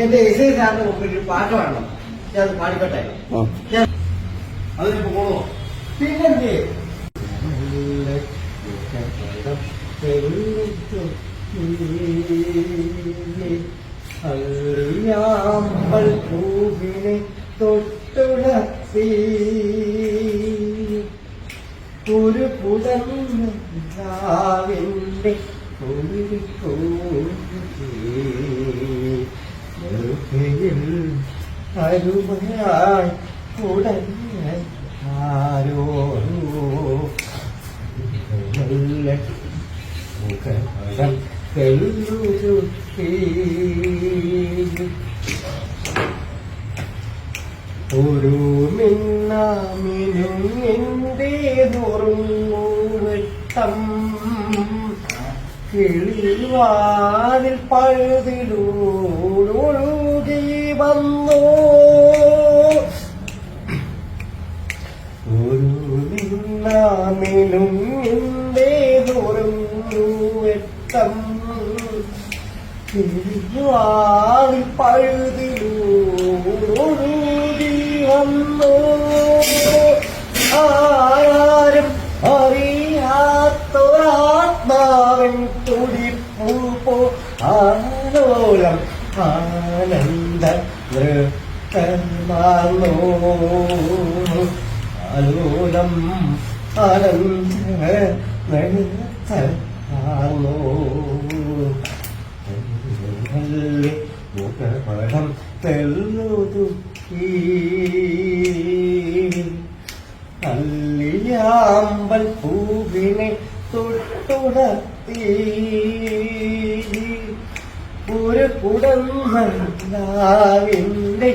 എന്റെ ഇസൈ സാറിന്റെ മുമ്പിൽ ഒരു പാട്ട് വേണം ഞാൻ അത് പാടിക്കട്ടെ അതിനിപ്പോ പോണോ? പിന്നെന്തേ അറിയാമ്പൽ പൂവിനെ തൊട്ടുണർത്തി. ഒരു പുടന്നാവിന്റെ യിൽ അരുമയായി ഉടഞ്ഞ ആരോ നല്ല മുഖം തെല്ലുരുത്തി ഒരു മിന്നാമിനും എന്റെ നുറുങ്ങുവെട്ടം കിളിവാതിൽ പഴുതിലൂടൊഴുകി വന്നു ഒരു മിന്നാമിനും എന്റെ നുറുങ്ങുവെട്ടം കിളിവാതിൽ പഴുതിലൂടൊഴുകി വന്നു ആരും അറിയാത്തൊരാത്മാവൻ തുടിപ്പൂ പോ. ആനന്ദ നൃത്തമാർന്നു ആലോലം ആനന്ദ തെല്ലുതുക്കി അല്ലിയാമ്പൽ പൂവിനെ തൊട്ടുണർത്തി ഒരു കുടന്നാവിന്റെ അരുമയായി